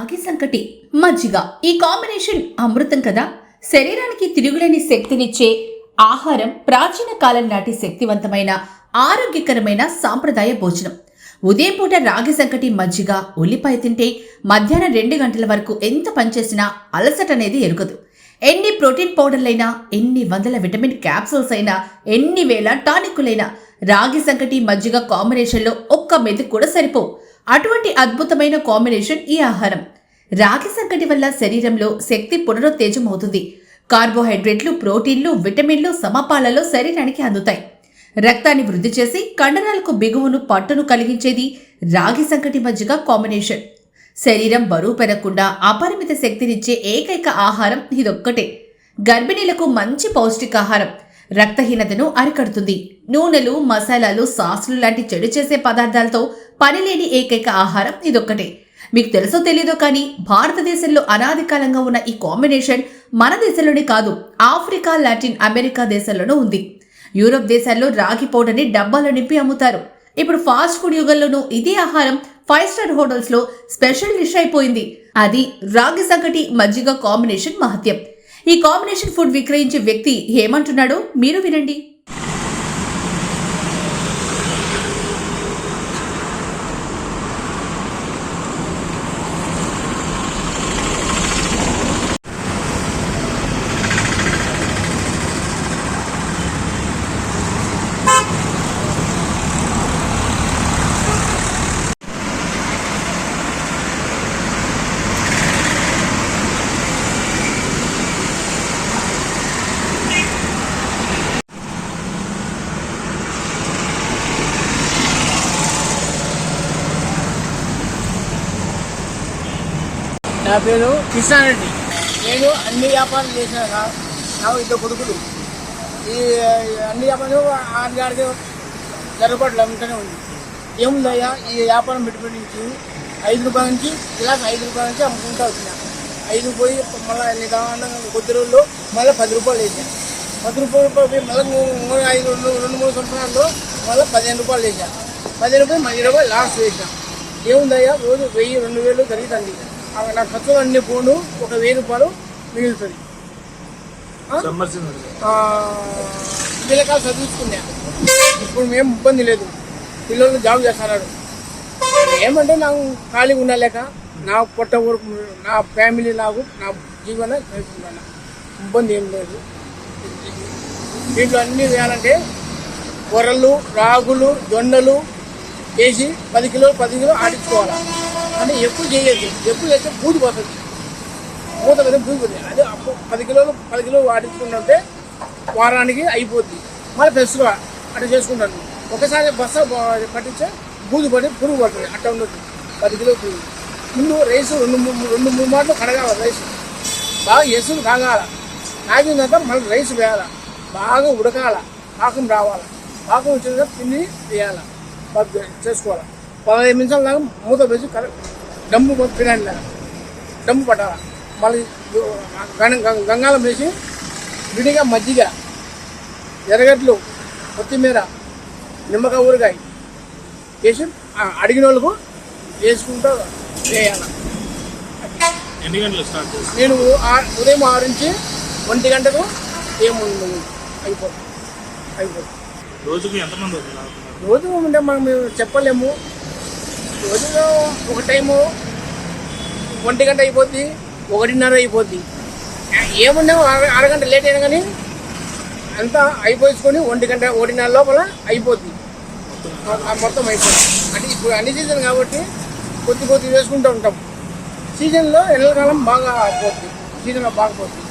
రాగి సంకటి మజ్జిగ. ఈ కాంబినేషన్ అమృతం కదా? శరీరానికి తిరుగులేని శక్తినిచ్చే ఆహారం ప్రాచీన కాలం నాటి శక్తివంతమైన ఆరోగ్యకరమైన సాంప్రదాయ భోజనం. ఉదయం పూట రాగి సంకటి మజ్జిగ ఉల్లిపాయ తింటే మధ్యాహ్నం రెండు గంటల వరకు ఎంత పనిచేసినా అలసట అనేది ఎరుగదు. ఎన్ని ప్రోటీన్ పౌడర్లైనా ఎన్ని వందల విటమిన్ క్యాప్సూల్స్ అయినా ఎన్ని వేల టానిక్కులైనా రాగి సంకటి మజ్జిగ కాంబినేషన్లో ఒక్క మెతుకు కూడా సరిపోవు. అటువంటి అద్భుతమైన కాంబినేషన్ ఈ ఆహారం. రాగి సంకటి వల్ల శరీరంలో శక్తి పునరుత్తేజం అవుతుంది కార్బోహైడ్రేట్లు ప్రోటీన్లు విటమిన్లు సమపాలలో శరీరానికి అందుతాయి. రక్తాన్ని వృద్ధి చేసి కండరాలకు బిగువును పట్టును కలిగించేది రాగి సంకటి మజ్జిగ కాంబినేషన్. శరీరం బరువు పెరగకుండా అపరిమిత శక్తినిచ్చే ఏకైక ఆహారం ఇదొక్కటే. గర్భిణీలకు మంచి పౌష్టికాహారం. రక్తహీనతను అరికడుతుంది. నూనెలు మసాలాలు సాసులు లాంటి చెడు చేసే పదార్థాలతో పనిలేని ఏకైక ఆహారం ఇదొక్కటే. మీకు తెలుసో తెలీదో కానీ భారతదేశంలో అనాది కాలంగా ఉన్న ఈ కాంబినేషన్ మన దేశంలోనే కాదు ఆఫ్రికా లాటిన్ అమెరికా దేశాల్లోనూ ఉంది. యూరోప్ దేశాల్లో రాగి పౌడర్ని డబ్బాలో నింపి అమ్ముతారు. ఇప్పుడు ఫాస్ట్ ఫుడ్ యుగంలోనూ ఇదే ఆహారం ఫైవ్ స్టార్ హోటల్స్లో స్పెషల్ డిష్ అయిపోయింది. అది రాగి సంకటి మజ్జిగ కాంబినేషన్ మహత్యం. ఈ కాంబినేషన్ ఫుడ్ విక్రయించే వ్యక్తి ఏమంటున్నాడో మీరు వినండి. నా పేరు కిషన్ రెడ్డి. నేను అన్ని వ్యాపారాలు చేసిన నాకు ఇద్దరు కొడుకులు. ఈ అన్ని వ్యాపారాలు ఆడిగాడికి జరగబాట్లు అమ్ముతూనే ఉంది. ఏముందయ్యా? ఈ వ్యాపారం పెట్టుబడి నుంచి ఐదు రూపాయల నుంచి ఇలా ఐదు రూపాయల నుంచి అమ్ముకుంటూ వచ్చినా. ఐదు పోయి మళ్ళీ నిదానంగా కొద్ది రోజుల్లో మళ్ళీ పది రూపాయలు వేసాను పది రూపాయలు పోయి మళ్ళీ మూడు ఐదు రెండు రెండు మూడు సంవత్సరాల్లో మళ్ళీ పదిహేను రూపాయలు వేసాను పదిహేను రూపాయలు మళ్ళీ రూపాయలు లాస్ట్ వేసాను ఏముందయ్యా? రోజు వెయ్యి రెండు వేలు జరుగుతుంది ఆ నా ఖర్చులు అన్ని పోను ఒక వెయ్యి రూపాయలు మిగులుతుంది. పిల్లకాయలు చదివించుకున్నా. ఇప్పుడు మేము ఇబ్బంది లేదు. పిల్లలు జాబ్ చేస్తున్నారు. ఏమంటే నాకు ఖాళీగా ఉండలేక నా పొట్ట వరకు నా ఫ్యామిలీ నాకు నా జీవన ఇబ్బంది ఏం లేదు. దీంట్లో అన్ని వేయాలంటే కొర్రలు రాగులు జొన్నలు వేసి పది కిలోలు పది కిలో ఆడించుకోవాలి. అంటే ఎక్కువ చేయొద్దు. ఎక్కువ చేస్తే బూడి పోతుంది. మూత మీద బూడి పోతుంది. అదే అప్పు పది కిలోలు పది కిలోలు ఆడించుకుంటుంటే వారానికి అయిపోద్ది. మళ్ళీ ఫ్రెష్గా అట్లా చేసుకుంటాను. ఒకసారి బస్స పట్టించే బూజు పడి పురుగు పడుతుంది. అట్లా ఉండదు పది కిలో పురుగు ముందు రైస్ రెండు మూడు రెండు మూడు మాటలు కడగాలి రైస్. బాగా ఎసులు కాగాల కాగిన తర్వాత మళ్ళీ రైస్ వేయాలి. బాగా ఉడకాల. పాకం రావాలి. పాకం వచ్చిన పిండి వేయాలి. చేసుకోవాలి? పదహైదు నిమిషాల దాకా మూత వేసి కరెక్ట్ డమ్ము తినండి దాకా. డమ్ము పట్టాలి? మళ్ళీ గం- గం- గంగాళం వేసి విడిగా మజ్జిగ ఎర్రగడ్డలు కొత్తిమీర నిమ్మకాయ ఊరగాయ వేసి అడిగిన వాళ్ళకు వేసుకుంటూ వేయాలి. ఎన్ని గంటలు స్టార్ట్ చేస్తారు? నేను ఆ- ఉదయం ఆరు నుంచి ఒంటి గంటకు ఏముంది అయిపోతుంది. అయిపోతుంది. రోజుకు ఎంతమంది రోజు ఉంటే మనం చెప్పలేము. రోజులో ఒక టైము ఒంటి గంట అయిపోద్ది ఒకటిన్నర అయిపోద్ది. ఏమున్నా అర అరగంట లేట్ అయినా కానీ అంతా అయిపోయించుకొని ఒంటి గంట ఒకటిన్నర లోపల అయిపోద్ది. ఆ- మొత్తం అయిపోతుంది అంటే ఇప్పుడు అన్ని సీజన్ కాబట్టి కొద్ది కొద్ది వేసుకుంటూ ఉంటాం. సీజన్లో ఎండాకాలం బాగా పోతుంది సీజన్లో బాగా పోతుంది